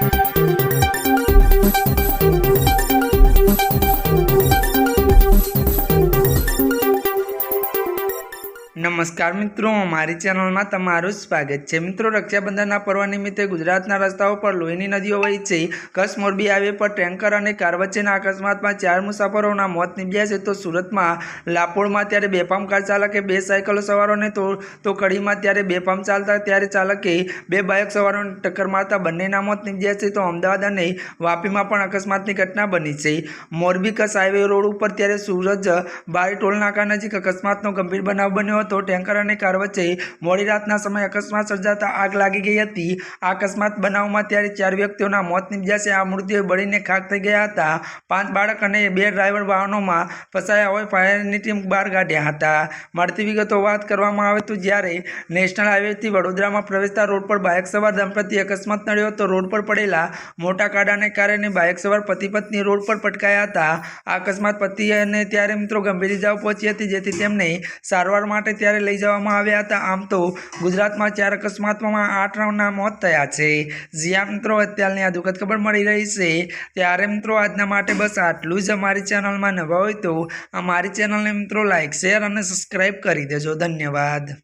Thank you. નમસ્કાર મિત્રો, મારી ચેનલમાં તમારું સ્વાગત છે. મિત્રો, રક્ષાબંધનના પર્વ નિમિત્તે ગુજરાતના રસ્તાઓ પર લોહીની નદીઓ વહી છે. કચ્છ મોરબી હાઈવે પર ટેન્કર અને કાર વચ્ચેના અકસ્માતમાં ચાર મુસાફરોના મોત નીપજ્યા છે. તો સુરતમાં લાપોળમાં ત્યારે બેફામ કાર ચાલકે બે સાયકલો સવારોને તો તો કડીમાં ત્યારે બેફામ ચાલતા, ત્યારે ચાલકે બે બાઇક સવારોને ટક્કર મારતા બંનેના મોત નીપજ્યા છે. તો અમદાવાદ અને વાપીમાં પણ અકસ્માતની ઘટના બની છે. મોરબી કચ્છ હાઈવે રોડ ઉપર ત્યારે સૂરજ બારી ટોલ નાકા નજીક અકસ્માતનો ગંભીર બનાવ બન્યો હતો. ટેન્કર અને કાર વચ્ચે મોડી રાતના સમયે અકસ્માત સર્જાતા આગ લાગી ગઈ હતી. આ અકસ્માત બનાવમાં ત્યારે ચાર વ્યક્તિઓના મોત નીપજ્યા આ મૃત્યુએ બળીને ખાક થઈ ગયા હતા. પાંચ બાળક અને બે ડ્રાઈવર વાહનોમાં ફસાયા હોય ફાયરની ટીમ બહાર કાઢ્યા હતા. મળતી વિગતો વાત કરવામાં આવે તો જ્યારે નેશનલ હાઈવેથી વડોદરામાં પ્રવેશતા રોડ પર બાઇક સવાર દંપતી અકસ્માત નડ્યો હતો, રોડ પર પડેલા મોટા કાડાને કારણે બાઇક સવાર પતિ પત્ની રોડ પર પટકાયા હતા. આ અકસ્માત પતિ અને ત્યારે મિત્રો ગંભીર ઇજાઓ પહોંચી હતી, જેથી તેમને સારવાર માટે ત્યારે લઈ જવામાં આવ્યા હતા. આમ તો ગુજરાતમાં ચાર અકસ્માતમાં આઠ રાઉન્ડના મોત થયા છે. જ્યાં મિત્રો, અત્યારની આ દુઃખદ ખબર મળી રહી છે ત્યારે મિત્રો, આજના માટે બસ આટલું જ. અમારી ચેનલમાં નવા હોય તો અમારી ચેનલને મિત્રો લાઇક શેર અને સબસ્ક્રાઈબ કરી દેજો. ધન્યવાદ.